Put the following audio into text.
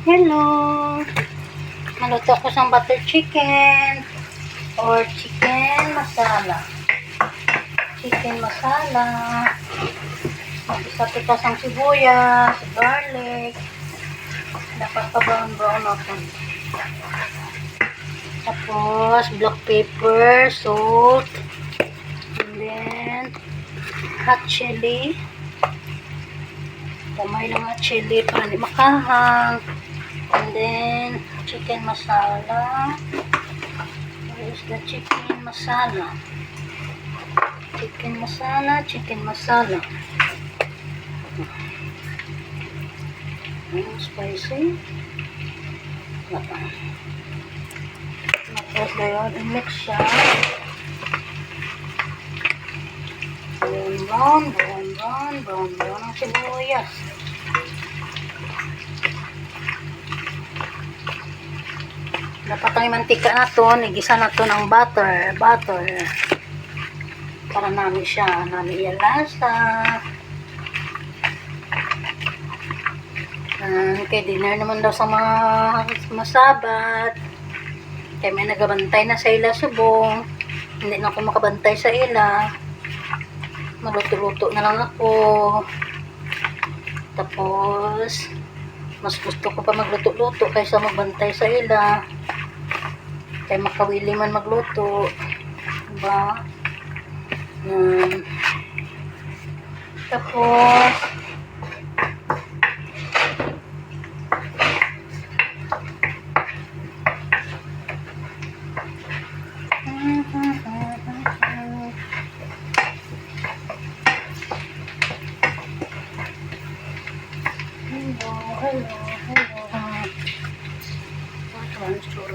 Hello! Maluto ko sa butter chicken or chicken masala. Chicken masala. Mag-isa-tikas ang sibuyas, garlic. Dapat pa brown-brown ako. Tapos, black pepper, salt, and then, hot chili. Kamay lang hot chili para hindi makahang. And then, chicken masala. Where is the chicken masala? Chicken masala, chicken masala. Ayan, spicy. Tapos ngayon, i-mix siya. Brown, brown, brown, brown, brown, brown ang sibuyas. Dapat ang mantika na to, igisa na to ng butter, butter. Para namin siya, namin ialasa. Uh, kay dinner naman daw sa mga masabat. Kaya may nagabantay na sa ila subong. Hindi na ako makabantay sa ila. Maluto-luto na lang ako. Tapos, mas gusto ko pa magluto-luto kaysa magbantay sa ila. Kaya makawili man magluto. Diba? Um, tapos, Hello, hello, hello. What one sure